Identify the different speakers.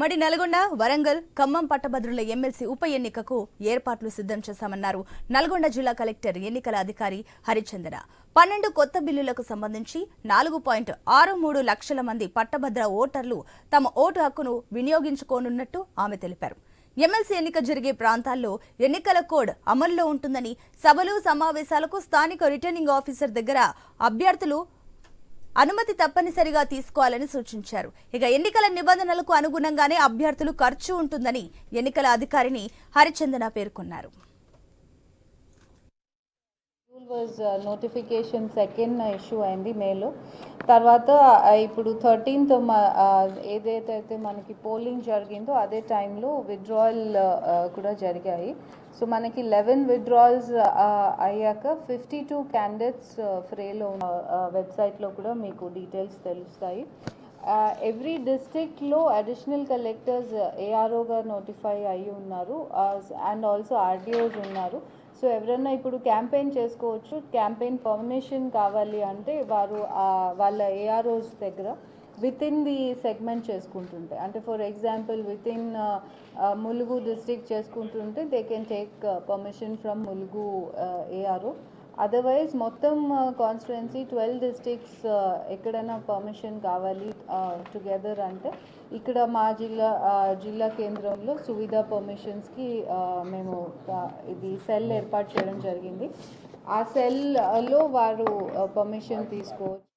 Speaker 1: మడి నల్గొండ వరంగల్ ఖమ్మం పట్టభద్రుల ఎమ్మెల్సీ ఉప ఎన్నికకు ఏర్పాట్లు సిద్ధం చేశామన్నారు. నల్గొండ జిల్లా కలెక్టర్ ఎన్నికల అధికారి హరిచందన. పన్నెండు కొత్త బిల్లులకు సంబంధించి నాలుగు పాయింట్ ఆరు మూడు లక్షల మంది పట్టభద్ర ఓటర్లు తమ ఓటు హక్కును వినియోగించుకోనున్నట్టు ఆమె తెలిపారు. ఎమ్మెల్సీ ఎన్నిక జరిగే ప్రాంతాల్లో ఎన్నికల కోడ్ అమల్లో ఉంటుందని సభలు సమావేశాలకు స్థానిక రిటర్నింగ్ ఆఫీసర్ దగ్గర అభ్యర్థులు అనుమతి తప్పనిసరిగా తీసుకోవాలని సూచించారు. ఇక ఎన్నికల నిబంధనలకు అనుగుణంగానే అభ్యర్థులు ఖర్చు ఉంటుందని ఎన్నికల అధికారిని హరిచందన పేర్కొన్నారు.
Speaker 2: School was notification second issue అయింది మేలో. తర్వాత ఇప్పుడు థర్టీన్త్ ఏదైతే అయితే మనకి పోలింగ్ జరిగిందో అదే టైంలో విత్డ్రాయల్ కూడా జరిగాయి. సో మనకి లెవెన్ విత్డ్రాల్స్ అయ్యాక ఫిఫ్టీ టూ క్యాండిడేట్స్ ఫ్రేలో వెబ్సైట్లో కూడా మీకు డీటెయిల్స్ తెలుస్తాయి. ఎవ్రీ డిస్ట్రిక్ట్లో అడిషనల్ కలెక్టర్స్ ఏఆర్ఓగా నోటిఫై అయి ఉన్నారు. అండ్ ఆల్సో ఆర్డీఓస్ ఉన్నారు. సో ఎవరైనా ఇప్పుడు క్యాంపెయిన్ చేసుకోవచ్చు క్యాంపెయిన్ పర్మిషన్ కావాలి అంటే వారు వాళ్ళ ఏఆర్ఓస్ దగ్గర విత్ ఇన్ ది సెగ్మెంట్ చేసుకుంటుంటే అంటే for example with in Mulugu district చేసుకుంటుంటే they can take permission from Mulugu ARO otherwise మొత్తం కాన్స్టిట్యుయెన్సీ ట్వెల్వ్ డిస్ట్రిక్ట్స్ ఎక్కడైనా పర్మిషన్ కావాలి uh, టుగెదర్ అంటే ఇక్కడ మా జిల్లా జిల్లా కేంద్రంలో సువిధ పర్మిషన్స్కి uh, మేము ఇది సెల్ ఏర్పాటు చేయడం జరిగింది. ఆ సెల్లో uh, వారు పర్మిషన్ తీసుకోవచ్చు.